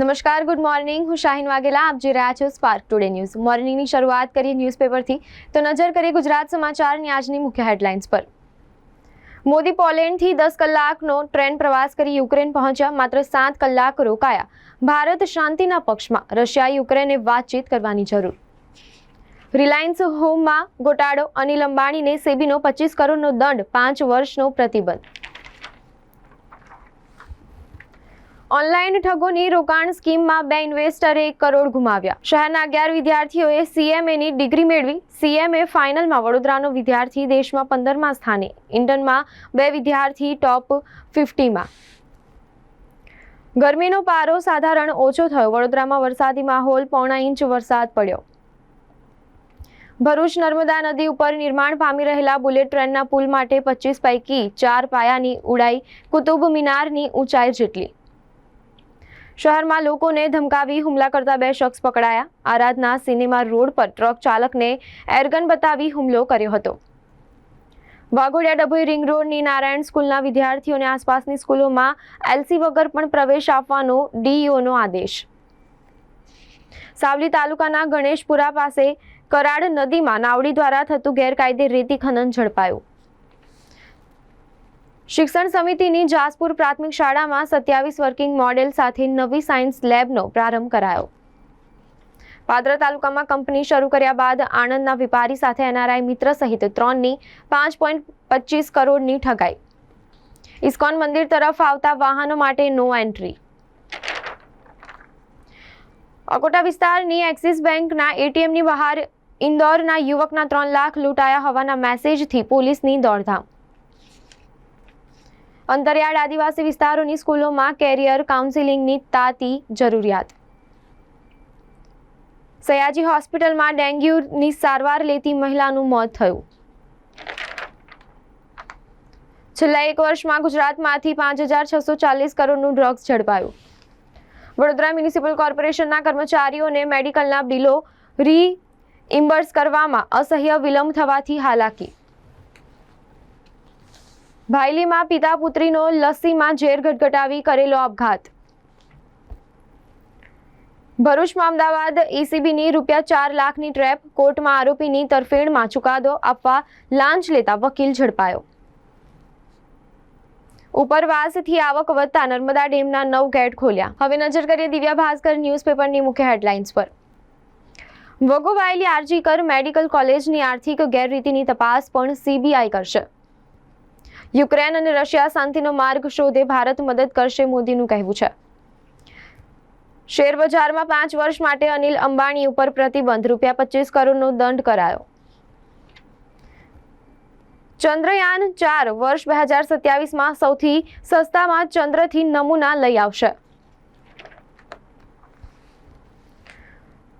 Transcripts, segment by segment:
નમસ્કાર, good morning. હું શાહીન વાઘેલા, આપ જોઈ રહ્યા છો સ્પાર્ક ટુડે ન્યૂઝ મોર્નિંગની શરૂઆત કરીએ ન્યૂઝપેપરથી તો નજર કરીએ ગુજરાત સમાચારની આજની મુખ્ય હેડલાઇન્સ પર. મોદી પોલેન્ડથી દસ કલાકનો ટ્રેન પ્રવાસ કરી યુક્રેન પહોંચ્યા, માત્ર સાત કલાક રોકાયા. ભારત શાંતિના પક્ષમાં. રશિયા યુક્રેને વાતચીત કરવાની જરૂર. રિલાયન્સ હોમમાં ગોટાળો અનિલ અંબાણીને સેબીનો પચીસ કરોડનો દંડ, પાંચ વર્ષનો પ્રતિબંધ. ઓનલાઈન ઠગોની રોકાણ સ્કીમમાં બે ઇન્વેસ્ટરે એક કરોડ ગુમાવ્યા. શહેરના અગિયાર વિદ્યાર્થીઓએ સીએમએની ડિગ્રી મેળવી. સીએમએ ફાઇનલમાં વડોદરાનો વિદ્યાર્થી દેશમાં પંદરમા સ્થાને. ઇન્ટર્નમાં બે વિદ્યાર્થી ટોપ ફિફ્ટીમાં. ગરમીનો પારો સાધારણ ઓછો થયો. વડોદરામાં વરસાદી માહોલ પોણા ઇંચ વરસાદ પડ્યો. ભરૂચ નર્મદા નદી ઉપર નિર્માણ પામી રહેલા બુલેટ ટ્રેનના પુલ માટે પચીસ પૈકી ચાર પાયાની ઉડાઈ કુતુબ મિનારની ઊંચાઈ જેટલી. શહેરમાં લોકોને ધમકાવી હુમલા કરતા બે શખ્સ પકડાયા. આરાધના સિનેમા રોડ પર ટ્રક ચાલકને એરગન બતાવી હુમલો કર્યો હતો. વાઘોડિયા ડભોઈ રિંગ રોડની નારાયણ સ્કૂલના વિદ્યાર્થીઓને આસપાસની સ્કૂલોમાં એલસી વગર પણ પ્રવેશ આપવાનો ડીઈઓનો આદેશ. સાવલી તાલુકાના ગણેશપુરા પાસે કરાડ નદીમાં નાવડી દ્વારા થતું ગેરકાયદે રેતી ખનન ઝડપાયું. શિક્ષણ સમિતિની જાસપુર પ્રાથમિક શાળામાં સત્યાવીસ વર્કિંગ મોડેલ સાથે નવી સાયન્સ લેબનો પ્રારંભ કરાયો. પાદરા તાલુકામાં કંપની શરૂ કર્યા બાદ આણંદના વેપારી સાથે એનઆરઆઈ મિત્ર સહિત ત્રણની પાંચ પોઈન્ટ પચીસ કરોડની ઠગાઈ. ઇસ્કોન મંદિર તરફ આવતા વાહનો માટે નો એન્ટ્રી. અકોટા વિસ્તારની એક્સિસ બેંકના એટીએમની બહાર ઇન્દોરના યુવકના ત્રણ લાખ લૂંટાયા હોવાના મેસેજથી પોલીસની દોડધામ. અંતરિયાળ આદિવાસી વિસ્તારોની સ્કૂલોમાં કેરિયર કાઉન્સિલિંગની તાતી જરૂરિયાત. સયાજી હોસ્પિટલમાં ડેન્ગ્યુની સારવાર લેતી મહિલાનું મોત થયું. છેલ્લા એક વર્ષમાં ગુજરાતમાંથી પાંચ હજાર છસો ચાલીસ કરોડનું ડ્રગ્સ ઝડપાયું. વડોદરા મ્યુનિસિપલ કોર્પોરેશનના કર્મચારીઓને મેડિકલના બિલો રી ઇમ્બર્સ કરવામાં અસહ્ય વિલંબ થવાથી હાલાકી. ભાયલીમાં પિતા પુત્રીનો લસ્સીમાં ઝેર ગટગટાવી કરેલો આપઘાત. ભરૂચમાં અમદાવાદ એસીબીની રૂપિયા ચાર લાખની ટ્રેપ, કોર્ટમાં આરોપીની તરફેણમાં ચુકાદો આપવા લાંચ લેતા વકીલ ઝડપાયો. ઉપરવાસથી આવક વધતા નર્મદા ડેમના નવ ગેટ ખોલ્યા. હવે નજર કરીએ દિવ્યા ભાસ્કર ન્યૂઝપેપરની મુખ્ય હેડલાઇન્સ પર. વગોવાયેલી આરજીકર મેડિકલ કોલેજની આર્થિક ગેરરીતિની તપાસ પણ સીબીઆઈ કરશે. યુક્રેન અને રશિયા શાંતિનો માર્ગ શોધે ભારત મદદ કરશે મોદીનું કહેવું છે. શેર પાંચ વર્ષ માટે અનિલ અંબાણી ઉપર પ્રતિબંધ, રૂપિયા પચીસ કરોડનો દંડ કરાયો. ચંદ્રયાન ચાર વર્ષ બે હજાર સત્યાવીસમાં સૌથી સસ્તામાં ચંદ્રથી નમૂના લઈ આવશે.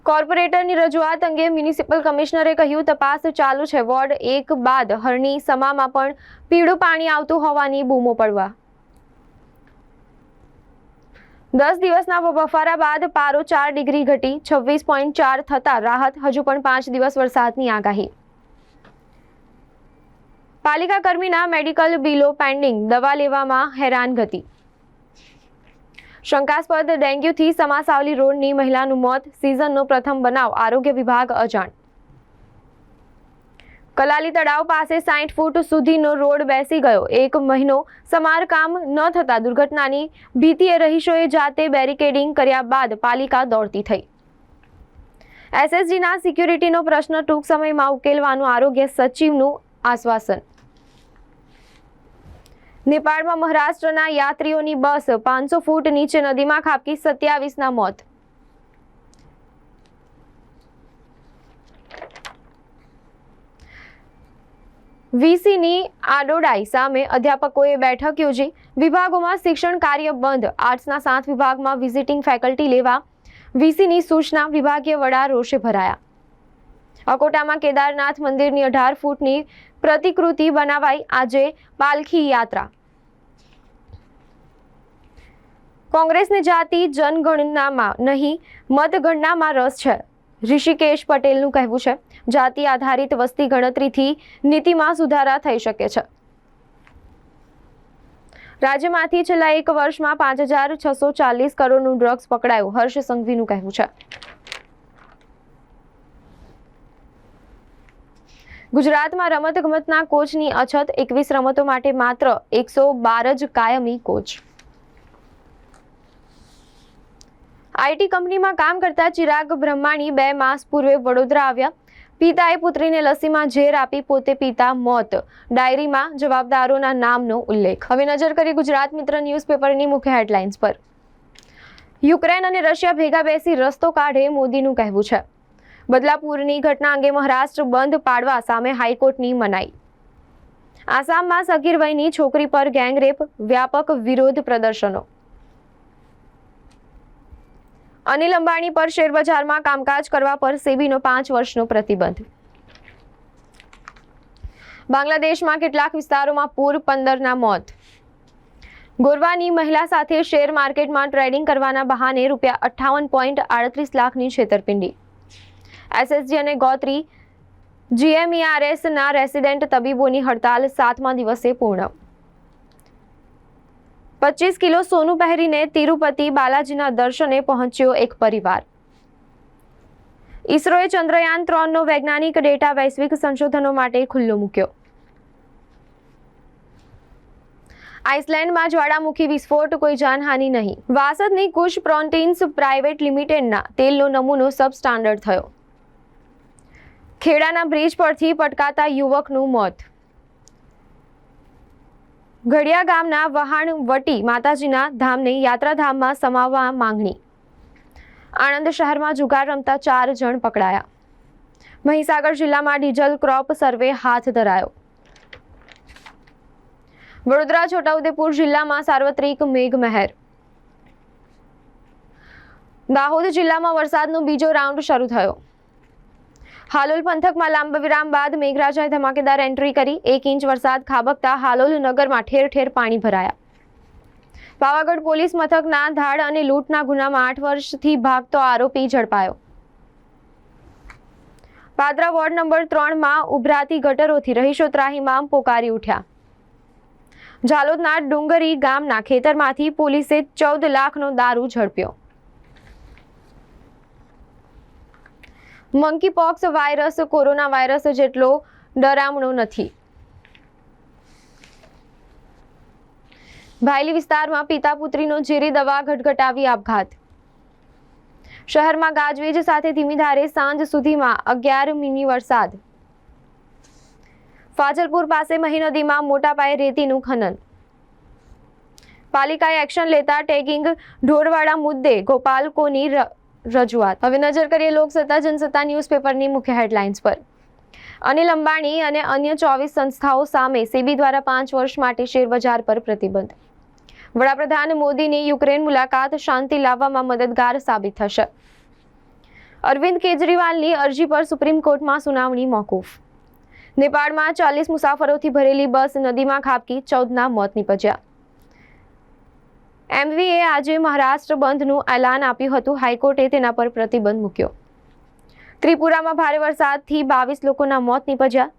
કોર્પોરેટરની રજૂઆત અંગે મ્યુનિસિપલ કમિશનરે કહ્યું, તપાસ ચાલુ છે. વોર્ડ એક બાદ હરણી સમામાં પણ પીળું પાણી આવતું હોવાની બૂમો પડવા. દસ દિવસના બફારા બાદ પારો ચાર ડિગ્રી ઘટી, છવ્વીસ પોઈન્ટ ચાર થતાં રાહત હજુ પણ પાંચ દિવસ વરસાદની આગાહી. પાલિકા કર્મીના મેડિકલ બિલો પેન્ડિંગ, દવા લેવામાં હેરાનગતિ. શંકાસ્પદ ડેન્ગ્યુથી સમાસાવલી રોડની મહિલાનું મોત, સિઝનનો પ્રથમ બનાવ, આરોગ્ય વિભાગ અજાણ. કલાલી તળાવ પાસે સાઠ ફૂટ સુધીનો રોડ બેસી ગયો. એક મહિનો સમારકામ ન થતા દુર્ઘટનાની ભીતિએ રહીશોએ જાતે બેરિકેડિંગ કર્યા બાદ પાલિકા દોડતી થઈ. એસએસજીના સિક્યુરિટીનો પ્રશ્ન ટૂંક સમયમાં ઉકેલવાનું આરોગ્ય સચિવનું આશ્વાસન. નેપાળમાં મહારાષ્ટ્રના યાત્રીઓની બસ પાંચસો ફૂટ નીચે નદીમાં ખાબકી સત્યાવીસના મોત. વીસીની આડોડાઈ સામે અધ્યાપકોએ બેઠક યોજી. વિભાગોમાં શિક્ષણ કાર્ય બંધ. આર્ટ્સના સાત વિભાગમાં વિઝિટિંગ ફેકલ્ટી લેવા. વીસીની સૂચના વિભાગીય વડા રોષે ભરાયા. અકોટામાં કેદારનાથ મંદિરની અઢાર ફૂટની પ્રતિકૃતિ બનાવાઈ આજે પાલખી યાત્રા. કોંગ્રેસને જાતિ જનગણનામાં નહીં, મતગણનામાં રસ છે. ઋષિકેશ પટેલનું કહેવું છે, જાતિ આધારિત વસ્તી ગણતરીથી નીતિમાં સુધારા થઈ શકે છે. રાજ્યમાંથી છેલ્લા એક વર્ષમાં પાંચ હજાર છસો ચાલીસ કરોડનું ડ્રગ્સ પકડાયું, હર્ષ સંઘવીનું કહેવું છે. ગુજરાતમાં રમતગમતના કોચની અછત, એકવીસ રમતો માટે માત્ર એકસો બાર જ કાયમી કોચ. આઈટી કંપનીમાં કામ કરતા ચિરાગ બ્રહ્માણી બે માસ પૂર્વે વડોદરા આવ્યા. પિતાએ પુત્રીને લસીમાં ઝેર આપી પોતે પિતા મોત. ડાયરીમાં જવાબદારોના નામનો ઉલ્લેખ. હવે નજર કરી ગુજરાત મિત્ર ન્યૂઝપેપરની મુખ્ય હેડલાઇન્સ પર. યુક્રેન અને રશિયા ભેગા બેસી રસ્તો કાઢે મોદીનું કહેવું છે. બદલાપુરની ઘટના અંગે મહારાષ્ટ્ર બંધ પાડવા સામે હાઈકોર્ટની મનાઈ. આસામમાં સગીર વયની છોકરી પર ગેંગરેપ, વ્યાપક વિરોધ પ્રદર્શનો. અનિલ અંબાણી પર શેરબજારમાં કામકાજ કરવા પર સેબીનો પાંચ વર્ષનો પ્રતિબંધ. બાંગ્લાદેશમાં કેટલાક વિસ્તારોમાં પૂર પંદરના મોત. ગોરવાની મહિલા સાથે શેર માર્કેટમાં ટ્રેડિંગ કરવાના બહાને રૂપિયા અઠ્ઠાવન પોઈન્ટ આડત્રીસ લાખની છેતરપિંડી. એસએસજી અને ગોત્રી જીએમઈઆરએસના રેસિડેન્ટ તબીબોની હડતાલ સાતમા દિવસે પૂર્ણ. પચીસ કિલો સોનું પહેરીને તિરુપતિ બાલાજીના દર્શને પહોંચ્યો એક પરિવાર. ઇસરોએ ચંદ્રયાન ત્રણનો વૈજ્ઞાનિક ડેટા વૈશ્વિક સંશોધનો માટે ખુલ્લો મૂક્યો. આઇસલેન્ડમાં જ્વાળામુખી વિસ્ફોટ, કોઈ જાનહાનિ નહીં. વાસદની કુશ પ્રોન્ટીન્સ પ્રાઇવેટ લિમિટેડના તેલનો નમૂનો સબ સ્ટાન્ડર્ડ થયો. ખેડાના બ્રિજ પરથી પટકાતા યુવકનું મોત. ઘડિયા ગામના વહાણવટી માતાજીના ધામને યાત્રાધામમાં સમાવવા માંગણી. આણંદ શહેરમાં જુગાર રમતા ચાર જણ પકડાયા. મહીસાગર જિલ્લામાં ડીઝલ ક્રોપ સર્વે હાથ ધરાયો. વડોદરા છોટાઉદેપુર જિલ્લામાં સાર્વત્રિક મેઘમહેર. દાહોદ જિલ્લામાં વરસાદનો બીજો રાઉન્ડ શરૂ થયો. હાલોલ પંથકમાં લાંબા વિરામ બાદ મેઘરાજાએ ધમાકેદાર એન્ટ્રી કરી. એક ઇંચ વરસાદ ખાબકતા હાલોલ નગરમાં ઠેર ઠેર પાણી ભરાયા. પાવાગઢ પોલીસ મથકના ધાડ અને લૂંટના ગુનામાં આઠ વર્ષથી ભાગતો આરોપી ઝડપાયો. પાદરા વોર્ડ નંબર ત્રણમાં ઉભરાતી ગટરોથી રહીશો ત્રાહીમામ પોકારી ઉઠ્યા. ઝાલોદના ડુંગરી ગામના ખેતરમાંથી પોલીસે ચૌદ લાખનો દારૂ ઝડપ્યો. Monkeypox virus corona virus જેટલો ડરામણો નથી. ભાયલી વિસ્તારમાં પિતા પુત્રીનો ઝેરી દવા ઘટઘટાવી આપઘાત. શહેરમાં ગાજવીજ સાથે ધીમી ધારે સાંજ સુધીમાં અગિયાર મિની વરસાદ. ફાજલપુર પાસે મહી નદીમાં મોટા પાયે રેતીનું ખનન. પાલિકાએ એક્શન લેતા ટેગિંગ ઢોરવાડા મુદ્દે ગોપાલકોની રજૂઆત. હવે નજર કરીએ લોકસત્તા, જનસત્તા ન્યૂઝપેપરની મુખ્ય હેડલાઇન્સ પર. અનિલ અંબાણી અને અન્ય ચોવીસ સંસ્થાઓ સામે સેબી દ્વારા પાંચ વર્ષ માટે શેરબજાર પર પ્રતિબંધ. વડાપ્રધાન મોદીની યુક્રેન મુલાકાત શાંતિ લાવવામાં મદદગાર સાબિત થશે. અરવિંદ કેજરીવાલની અરજી પર સુપ્રીમ કોર્ટમાં સુનાવણી મોકૂફ. નેપાળમાં ચાલીસ મુસાફરોથી ભરેલી બસ નદીમાં ખાબકી, ચૌદના મોત નીપજ્યા. એમવીએ આજે મહારાષ્ટ્ર બંધનું એલાન આપ્યું હતું. હાઈકોર્ટે તેના પર પ્રતિબંધ મૂક્યો. ત્રિપુરામાં ભારે વરસાદથી બાવીસ લોકોના મોત નીપજ્યા.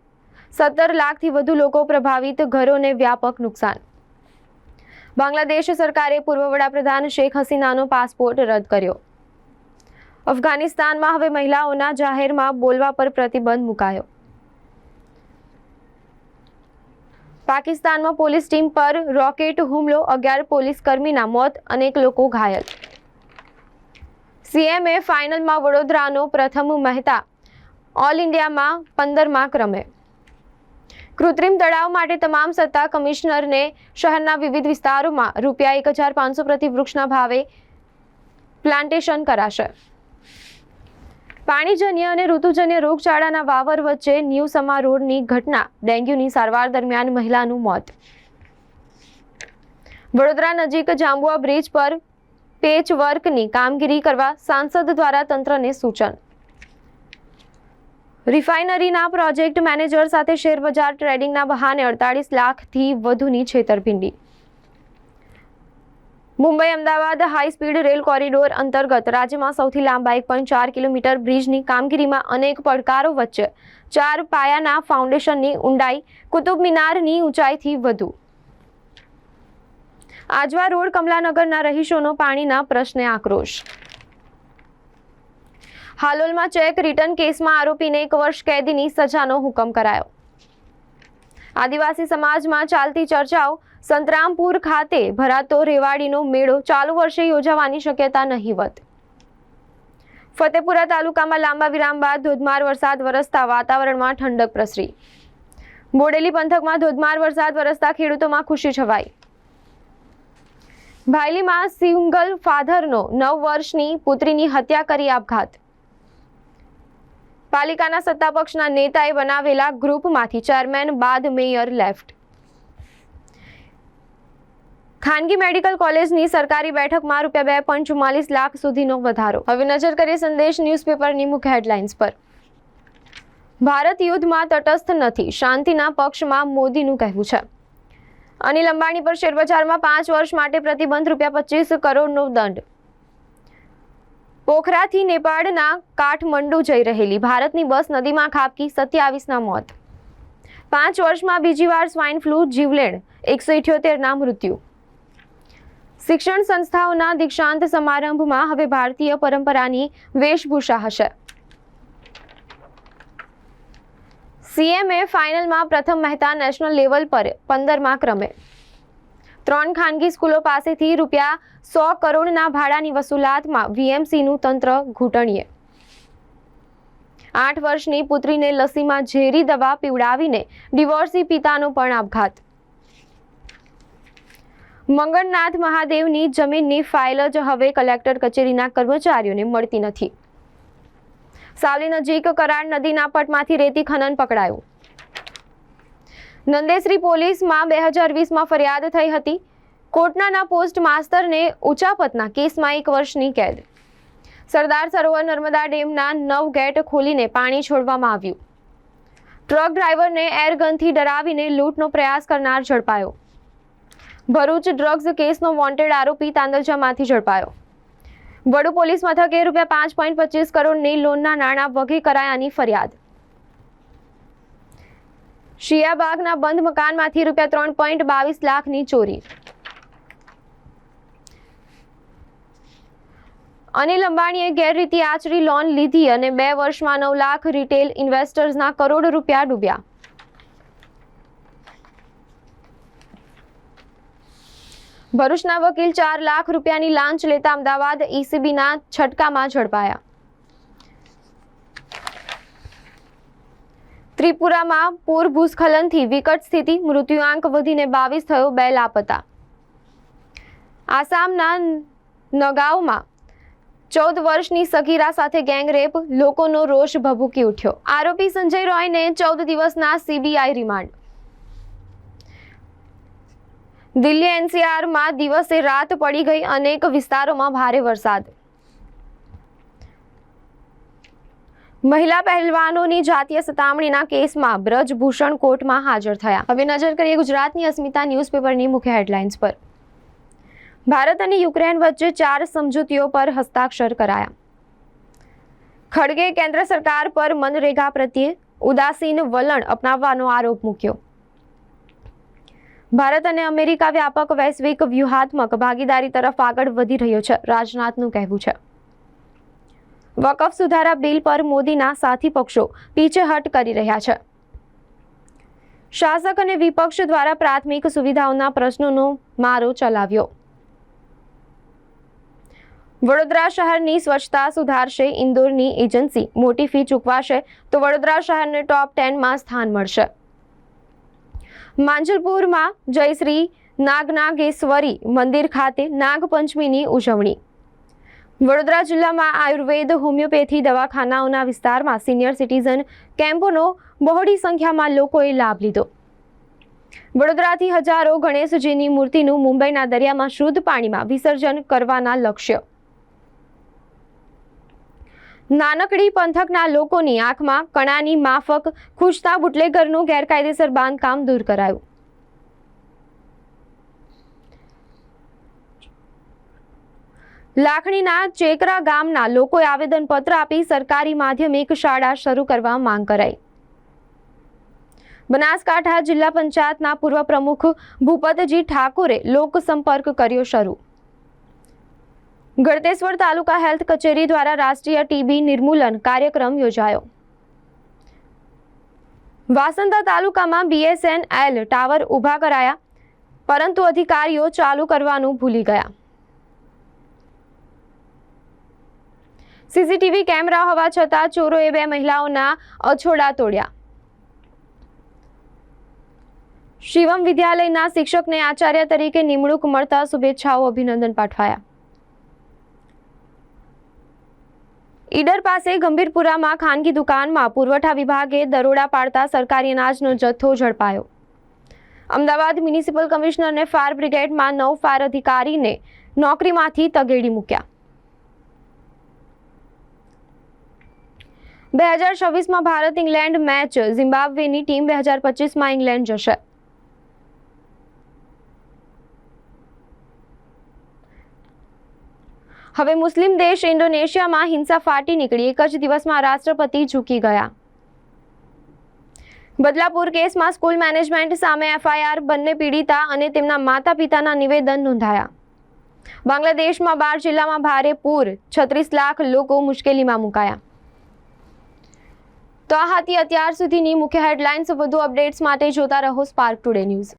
સત્તર લાખથી વધુ લોકો પ્રભાવિત, ઘરોને વ્યાપક નુકસાન. બાંગ્લાદેશ સરકારે પૂર્વ વડાપ્રધાન શેખ હસીનાનો પાસપોર્ટ રદ કર્યો. અફઘાનિસ્તાનમાં હવે મહિલાઓના જાહેરમાં બોલવા પર પ્રતિબંધ મુકાયો. પાકિસ્તાનમાં પોલીસ ટીમ પર રોકેટ હુમલો, અગિયાર પોલીસ કર્મીના મોત, અનેક લોકો ઘાયલ. સીએમએ ફાઇનલમાં વડોદરાનો પ્રથમ મહેતા, ઓલ ઇન્ડિયામાં પંદરમા ક્રમે. કૃત્રિમ તળાવ માટે તમામ સત્તા કમિશનરને શહેરના વિવિધ વિસ્તારોમાં રૂપિયા એક હજાર પાંચસો પ્રતિ વૃક્ષના ભાવે પ્લાન્ટેશન કરાશે. પાણીજન્ય અને ઋતુજન્ય રોગચાળાના વાવર વચ્ચે ન્યૂ સમા રોડની ઘટના ડેન્ગ્યુની સારવાર દરમિયાન મહિલાનું મોત. વડોદરા નજીક જાંબુઆ બ્રિજ પર પેચ વર્કની કામગીરી કરવા સાંસદ દ્વારા તંત્રને સૂચન. રિફાઇનરીના પ્રોજેક્ટ મેનેજર સાથે શેરબજાર ટ્રેડિંગના બહાને અડતાળીસ લાખથી વધુની છેતરપિંડી. Mumbai Ahmedabad high rail corridor અંતર્ગત રાજ્યમાં સૌથી લાંબા એક પોઈન્ટ ચાર કિલોમીટર બ્રિજની કામગીરીમાં અનેક પડકારો વચ્ચે ચાર પાયાના ફાઉન્ડેશનની ઊંડાઈ, કુતુબ મિનારની ઊંચાઈથી વધુ. આજવા રોડ કમલાનગરના રહીશોનો પાણીના પ્રશ્ને આક્રોશ. હાલોલમાં ચેક રિટર્ન કેસમાં આરોપીને એક વર્ષ કેદીની સજાનો હુકમ કરાયો. આદિવાસી સમાજમાં ચાલતી ચર્ચાઓ સંતરામપુર ખાતે ભરાતો રેવાડીનો મેળો ચાલુ વર્ષે યોજાવાની શક્યતા નહીવત ફતેપુરા તાલુકામાં લાંબા વિરામ બાદ ધોધમાર વરસાદ વરસતા વાતાવરણમાં ઠંડક પ્રસરી. બોડેલી પંથકમાં ધોધમાર વરસાદ વરસતા ખેડૂતોમાં ખુશી છવાઈ. ભાયલીમાં સિંગલ ફાધરનો નવ વર્ષની પુત્રીની હત્યા કરી આપઘાત. પાલિકાના સત્તાપક્ષના નેતાએ બનાવેલા ગ્રુપમાંથી ચેરમેન બાદ મેયર લેફ્ટ. ખાનગી મેડિકલ કોલેજની સરકારી બેઠકમાં રૂપિયા બે પોઈન્ટ ચુમ્માલીસ લાખ સુધીનો વધારો. હવે નજર કરીએ સંદેશ ન્યૂઝપેપરની મુખ્ય હેડલાઇન્સ પર. ભારત યુદ્ધમાં તટસ્થ નથી, શાંતિના પક્ષમાં મોદીનું કહેવું છે. અનિલ અંબાણી પર શેરબજારમાં પાંચ વર્ષ માટે પ્રતિબંધ રૂપિયા પચીસ કરોડનો દંડ. પોખરાથી નેપાળના કાઠમંડુ જઈ રહેલી ભારતની બસ નદીમાં ખાબકી, સત્યાવીસના મોત. પાંચ વર્ષમાં બીજી વાર સ્વાઇન ફ્લૂ, જીવલેણ, એકસો ઇઠ્યોતેરના મૃત્યુ. શિક્ષણ સંસ્થાઓના દીક્ષાંત સમારંભમાં હવે ભારતીય પરંપરાની વેશભૂષા હશે. સીએમએ ફાઇનલમાં પ્રથમ મહેતા નેશનલ લેવલ પર, પંદરમા ક્રમે. ત્રણ ખાનગી સ્કૂલો પાસેથી રૂપિયા સો કરોડના ભાડાની વસૂલાતમાં વીએમસીનું તંત્ર ઘૂંટણીએ. આઠ વર્ષની પુત્રીને લસીમાં ઝેરી દવા પીવડાવીને ડિવોર્સી પિતાનો પણ આપઘાત. મંગળનાથ મહાદેવની જમીનની ફાઇલ જ હવે કલેક્ટર કચેરીના કર્મચારીઓને મળતી નથી. સાવલી નજીક કરાડ નદીના પટમાંથી રેતી ખનન પકડાયું. નંદેશ્રી પોલીસમાં બે હજાર વીસમાં ફરિયાદ થઈ હતી. કોટનાના પોસ્ટ માસ્તરને ઉચાપતના કેસમાં એક વર્ષની કેદ. સરદાર સરોવર નર્મદા ડેમના નવ ગેટ ખોલીને પાણી છોડવામાં આવ્યું. ટ્રક ડ્રાઈવરને એરગનથી ડરાવીને લૂંટનો પ્રયાસ કરનાર ઝડપાયો. ભરૂચ ડ્રગ્સ કેસનો વોન્ટેડ આરોપી તાંદલજામાંથી ઝડપાયો. વડુ પોલીસ મથકે રૂપિયા પાંચ પોઈન્ટ પચીસ કરોડની લોનના નાણાં વગી કરાયાની ફરિયાદ. શિયાબાગના બંધ મકાનમાંથી રૂપિયા ત્રણ પોઈન્ટ બાવીસ લાખની ચોરી. અનિલ અંબાણીએ ગેરરીતિ આચરી લોન લીધી અને બે વર્ષમાં નવ લાખ રિટેલ ઇન્વેસ્ટર્સના કરોડ રૂપિયા ડૂબ્યા. ભરૂચના વકીલ ચાર લાખ રૂપિયાની લાંચ લેતા અમદાવાદ ઈસીબીના છટકામાં ઝડપાયા. ત્રિપુરામાં પૂર ભૂસ્ખલનથી વિકટ સ્થિતિ, મૃત્યુઆંક વધીને બાવીસ થયો, બે લાપતા. આસામના નગાવમાં ચૌદ વર્ષની સગીરા સાથે ગેંગરેપ, લોકોનો રોષ ભભૂકી ઉઠ્યો. આરોપી સંજય રોયને ચૌદ દિવસના સીબીઆઈ રિમાન્ડ. દિલ્હી એનસીઆરમાં દિવસે રાત પડી ગઈ અનેક વિસ્તારોમાં ભારે વરસાદ. મહિલા પહેલવાનોની જાતીય સતામણીના કેસમાં બ્રજભૂષણ કોર્ટમાં હાજર થયા. હવે નજર કરીએ ગુજરાતની અસ્મિતા ન્યૂઝપેપરની મુખ્ય હેડલાઇન્સ પર. ભારત અને યુક્રેન વચ્ચે ચાર સમજૂતીઓ પર હસ્તાક્ષર કરાયા. ખડગે કેન્દ્ર સરકાર પર મનરેગા પ્રત્યે ઉદાસીન વલણ અપનાવવાનો આરોપ મૂક્યો. ભારત અને અમેરિકા વ્યાપક વૈશ્વિક વ્યૂહાત્મક ભાગીદારી તરફ આગળ વધી રહ્યો છે. રાજનાથનું કહેવું છે. વકફ સુધારા બિલ પર મોદીના સાથી પક્ષો પીછેહટ કરી રહ્યા છે. શાસક અને વિપક્ષ દ્વારા પ્રાથમિક સુવિધાઓના પ્રશ્નોનો મારો ચલાવ્યો. વડોદરા શહેરની સ્વચ્છતા સુધારશે, ઇન્દોરની એજન્સી મોટી ફી ચૂકવાશે, તો વડોદરા શહેરને ટોપ ટેનમાં સ્થાન મળશે. માંજલપુરમાં જયશ્રી નાગનાગેશ્વરી મંદિર ખાતે નાગપંચમીની ઉજવણી. વડોદરા જિલ્લામાં આયુર્વેદ, હોમિયોપેથી, દવાખાનાઓના વિસ્તારમાં સિનિયર સિટીઝન કેમ્પોનો બહોળી સંખ્યામાં લોકોએ લાભ લીધો. વડોદરાથી હજારો ગણેશજીની મૂર્તિનું મુંબઈના દરિયામાં શુદ્ધ પાણીમાં વિસર્જન કરવાના લક્ષ્ય. નાનકડી પંથકના લોકોની આંખમાં કણાની માફક, ખૂંચતા બુટલેગરનું ગેરકાયદેસર બાંધકામ દૂર કરાયું. લાખણીના ચેકરા ગામના લોકોએ આવેદનપત્ર આપી સરકારી માધ્યમિક શાળા શરૂ કરવા માંગ કરાઈ. બનાસકાંઠા જિલ્લા પંચાયતના પૂર્વ પ્રમુખ ભૂપતજી ઠાકોરે લોકસંપર્ક કર્યો શરૂ. ગળતેશ્વર તાલુકા હેલ્થ કચેરી દ્વારા રાષ્ટ્રીય ટીબી નિર્મૂલન કાર્યક્રમ યોજાયો. વાસંદા તાલુકામાં બીએસએનએલ ટાવર ઊભા કરાયા, પરંતુ અધિકારીઓ ચાલુ કરવાનું ભૂલી ગયા. સીસીટીવી કેમેરા હોવા છતાં ચોરોએ બે મહિલાઓના અછોડા તોડ્યા. શિવમ વિદ્યાલયના શિક્ષકને આચાર્ય તરીકે નિમણૂક મળતા શુભેચ્છાઓ અભિનંદન પાઠવાયા. ઈડર પાસે ગંભીરપુરામાં ખાનગી દુકાનમાં પુરવઠા વિભાગે દરોડા પાડતા સરકારી અનાજનો જથ્થો ઝડપાયો. અમદાવાદ મ્યુનિસિપલ કમિશનરને ફાયર બ્રિગેડમાં નવ ફાયર અધિકારીને નોકરીમાંથી તગેડી મૂક્યા. બે હજાર છવ્વીસમાં ભારત ઇંગ્લેન્ડ મેચ, ઝિમ્બાબ્વેની ટીમ બે હજાર પચીસમાં ઇંગ્લેન્ડ જશે. હવે મુસ્લિમ દેશ ઇન્ડોનેશિયામાં હિંસા ફાટી નીકળી. એક જ દિવસમાં રાષ્ટ્રપતિ ઝૂકી ગયા. બદલાપુર કેસમાં સ્કૂલ મેનેજમેન્ટ સામે એફઆઈઆર, બંને પીડિતા અને તેમના માતા પિતાના નિવેદન નોંધાયા. બાંગ્લાદેશમાં બાર જિલ્લામાં ભારે પૂર, છત્રીસ લાખ લોકો મુશ્કેલીમાં મુકાયા. તો આ હતી અત્યાર સુધીની મુખ્ય હેડલાઇન્સ. વધુ અપડેટ્સ માટે જોતા રહો સ્પાર્ક ટુડે ન્યૂઝ.